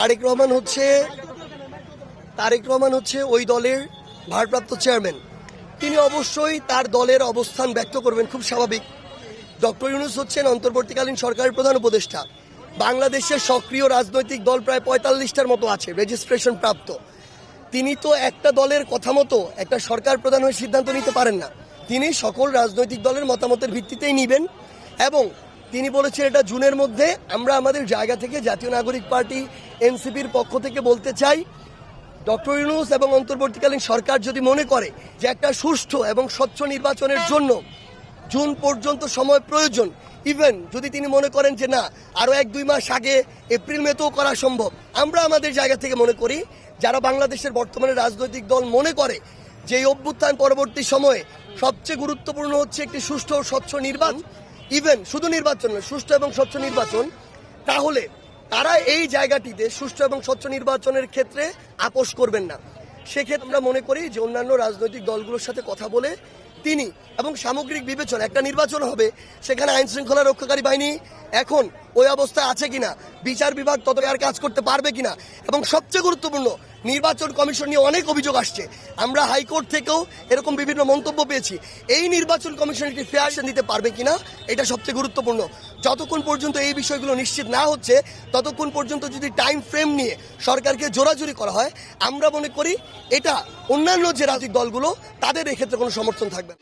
তারেক রহমান হচ্ছে, তারেক রহমান হচ্ছে ওই দলের ভারপ্রাপ্ত চেয়ারম্যান। তিনি অবশ্যই তার দলের অবস্থান ব্যক্ত করবেন, খুব স্বাভাবিক। ডক্টর ইউনুস হচ্ছেন অন্তর্বর্তীকালীন সরকারের প্রধান উপদেষ্টা। বাংলাদেশের সক্রিয় রাজনৈতিক দল প্রায় পঁয়তাল্লিশটার মতো আছে রেজিস্ট্রেশন প্রাপ্ত। তিনি তো একটা দলের কথা মতো একটা সরকার প্রধান হয়ে সিদ্ধান্ত নিতে পারেন না। তিনি সকল রাজনৈতিক দলের মতামতের ভিত্তিতেই নিবেন এবং তিনি বলেছেন এটা জুনের মধ্যে আমরা আমাদের জায়গা থেকে জাতীয় নাগরিক পার্টি, এনসিপির পক্ষ থেকে বলতে চাই, ডক্টর ইউনুস এবং অন্তর্বর্তীকালীন সরকার যদি মনে করে যে একটা সুষ্ঠু এবং স্বচ্ছ নির্বাচনের জন্য জুন পর্যন্ত সময় প্রয়োজন ইভেন যদি তিনি মনে করেন যে না, আরও এক দুই মাস আগে এপ্রিল মেতেও করা সম্ভব, আমরা আমাদের জায়গা থেকে মনে করি, যারা বাংলাদেশের বর্তমানে রাজনৈতিক দল মনে করে যে এই অভ্যুত্থান পরবর্তী সময়ে সবচেয়ে গুরুত্বপূর্ণ হচ্ছে একটি সুষ্ঠু ও স্বচ্ছ নির্বাচন ইভেন শুধু নির্বাচন নয়, সুষ্ঠু এবং স্বচ্ছ নির্বাচন, তাহলে তারা এই জায়গাটিতে সুষ্ঠু এবং স্বচ্ছ নির্বাচনের ক্ষেত্রে আপোষ করবেন না। সেক্ষেত্রে আমরা মনে করি যে অন্যান্য রাজনৈতিক দলগুলোর সাথে কথা বলে তিনি এবং সামগ্রিক বিবেচনা, একটা নির্বাচন হবে, সেখানে আইন শৃঙ্খলা রক্ষাকারী বাহিনী এখন ওই অবস্থায় আছে কিনা, বিচার বিভাগ তত আর কাজ করতে পারবে কিনা, এবং সবচেয়ে গুরুত্বপূর্ণ নির্বাচন কমিশন নিয়ে অনেক অভিযোগ আসছে। আমরা হাইকোর্ট থেকেও এরকম বিভিন্ন মন্তব্য পেয়েছি। এই নির্বাচন কমিশন একটি ফেয়ার দিতে পারবে কিনা, এটা সবচেয়ে গুরুত্বপূর্ণ। যতক্ষণ পর্যন্ত এই বিষয়গুলো নিশ্চিত না হচ্ছে, ততক্ষণ পর্যন্ত যদি টাইম ফ্রেম নিয়ে সরকারকে জোরাজুরি করা হয়, আমরা মনে করি এটা অন্যান্য যে রাজনৈতিক দলগুলো, তাদের এক্ষেত্রে কোনো সমর্থন থাকবে না।